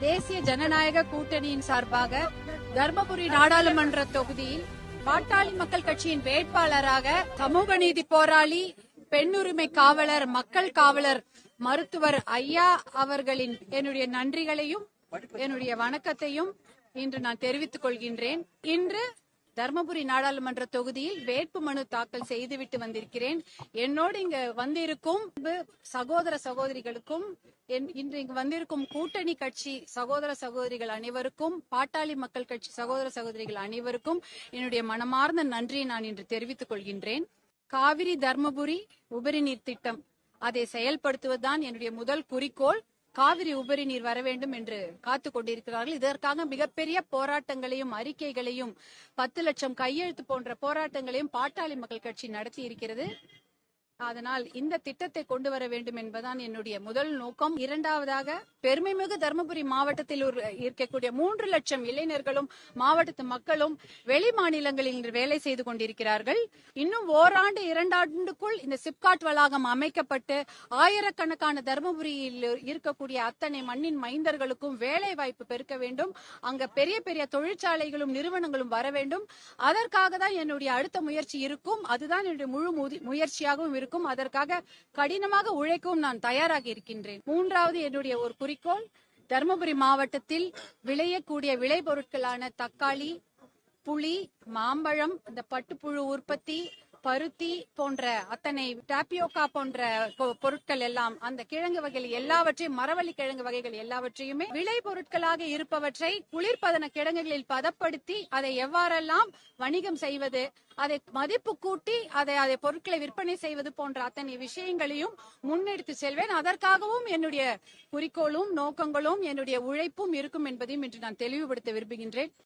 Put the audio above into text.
தேசிய ஜனநாயக கூட்டணியின் சார்பாக தர்மபுரி நாடாளுமன்ற தொகுதியில் பாட்டாளி மக்கள் கட்சியின் வேட்பாளராக சமூக நீதி போராளி பெண்ணுரிமை காவலர் மக்கள் காவலர் மருத்துவர் ஐயா அவர்களின் என்னுடைய நன்றிகளையும் என்னுடைய வணக்கத்தையும் இன்று நான் தெரிவித்துக் கொள்கின்றேன். இன்று தர்மபுரி நாடாளுமன்ற தொகுதியில் வேட்பு மனு தாக்கல் செய்துவிட்டு வந்திருக்கிறேன். என்னோடு இங்க வந்திருக்கும் சகோதர சகோதரிகளுக்கும் இன்று இங்கு வந்திருக்கும் கூட்டணி கட்சி சகோதர சகோதரிகள் அனைவருக்கும் பாட்டாளி மக்கள் கட்சி சகோதர சகோதரிகள் அனைவருக்கும் என்னுடைய மனமார்ந்த நன்றியை நான் இன்று தெரிவித்துக் கொள்கின்றேன். காவிரி தர்மபுரி உபரி நீர் திட்டம் அதை செயல்படுத்துவதுதான் என்னுடைய முதல் குறிக்கோள். காவிரி உபரி நீர் வர வேண்டும் என்று காத்து கொண்டிருக்கிறார்கள். இதற்காக மிகப்பெரிய போராட்டங்களையும் அறிக்கைகளையும் பத்து லட்சம் கையெழுத்து போன்ற போராட்டங்களையும் பாட்டாளி மக்கள் கட்சி நடத்தி இருக்கிறது. அதனால் இந்த திட்டத்தை கொண்டு வர வேண்டும் என்பதுதான் என்னுடைய முதல் நோக்கம். இரண்டாவதாக பெருமைமிகு தருமபுரி மாவட்டத்தில் இருக்கக்கூடிய மூன்று லட்சம் இளைஞர்களும் மாவட்டத்து மக்களும் வெளி மாநிலங்களில் வேலை செய்து கொண்டிருக்கிறார்கள். இன்னும் ஓராண்டு இரண்டாண்டுக்குள் இந்த சிப்காட் வளாகம் அமைக்கப்பட்டு ஆயிரக்கணக்கான தருமபுரியில் இருக்கக்கூடிய அத்தனை மண்ணின் மைந்தர்களுக்கும் வேலை வாய்ப்பு பெருக்க வேண்டும். அங்க பெரிய பெரிய தொழிற்சாலைகளும் நிறுவனங்களும் வர வேண்டும். அதற்காக தான் என்னுடைய அடுத்த முயற்சி இருக்கும். அதுதான் என்னுடைய முழு முயற்சியாகவும் இருக்கும். அதற்காக கடினமாக உழைக்கவும் நான் தயாராக இருக்கின்றேன். மூன்றாவது என்னுடைய ஒரு குறிக்கோள் தருமபுரி மாவட்டத்தில் விளையக்கூடிய விளைபொருட்களான தக்காளி புளி மாம்பழம் இந்த பட்டுப்புழு உற்பத்தி பருத்தி போன்ற அத்தனை டாப்பியோக்கா போன்ற பொருட்கள் எல்லாம் அந்த கிழங்கு வகைகள் எல்லாவற்றையும் மரவள்ளி கிழங்கு வகைகள் எல்லாவற்றையுமே விளை பொருட்களாக இருப்பவற்றை குளிர்பதன கிடங்குகளில் பதப்படுத்தி அதை எவ்வாறெல்லாம் வணிகம் செய்வது அதை மதிப்பு கூட்டி அதை அதை பொருட்களை விற்பனை செய்வது போன்ற அத்தனை விஷயங்களையும் முன்னெடுத்து செல்வேன். அதற்காகவும் என்னுடைய குறிக்கோளும் நோக்கங்களும் என்னுடைய உழைப்பும் இருக்கும் என்பதையும் இன்று நான் தெளிவுபடுத்த விரும்புகின்றேன்.